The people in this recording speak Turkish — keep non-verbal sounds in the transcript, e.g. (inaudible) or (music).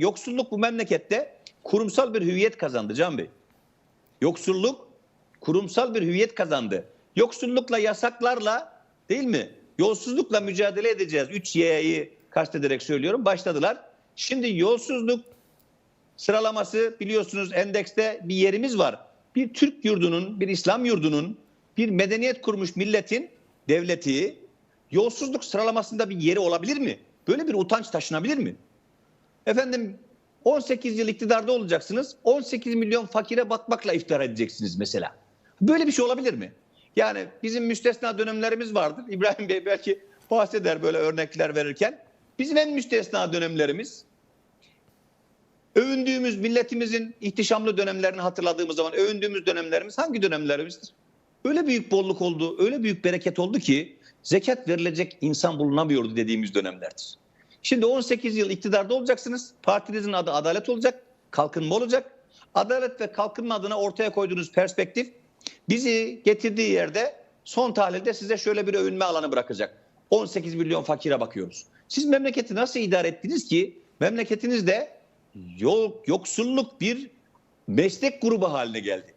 Yoksulluk bu memlekette kurumsal bir hüviyet kazandı Can Bey. Yoksulluk kurumsal bir hüviyet kazandı. Yoksullukla, yasaklarla değil mi? Yolsuzlukla mücadele edeceğiz. 3 Y'yi kastederek söylüyorum. Başladılar. Şimdi yolsuzluk sıralaması biliyorsunuz endekste bir yerimiz var. Bir Türk yurdunun, bir İslam yurdunun, bir medeniyet kurmuş milletin, devleti yolsuzluk sıralamasında bir yeri olabilir mi? Böyle bir utanç taşınabilir mi? Efendim 18 yıl iktidarda olacaksınız. 18 milyon fakire batmakla iftihar edeceksiniz mesela. Böyle bir şey olabilir mi? Yani bizim müstesna dönemlerimiz vardır. (laughs) İbrahim Bey belki bahseder böyle örnekler verirken. Bizim en müstesna dönemlerimiz övündüğümüz milletimizin ihtişamlı dönemlerini hatırladığımız zaman övündüğümüz dönemlerimiz hangi dönemlerimizdir? Öyle büyük bolluk oldu, öyle büyük bereket oldu ki zekat verilecek insan bulunamıyordu dediğimiz dönemlerdir. Şimdi 18 yıl iktidarda olacaksınız. Partinizin adı adalet olacak, kalkınma olacak. Adalet ve kalkınma adına ortaya koyduğunuz perspektif bizi getirdiği yerde son tahlilde size şöyle bir övünme alanı bırakacak. 18 milyon fakire bakıyoruz. Siz memleketi nasıl idare ettiniz ki memleketinizde yok, yoksulluk bir meslek grubu haline geldi.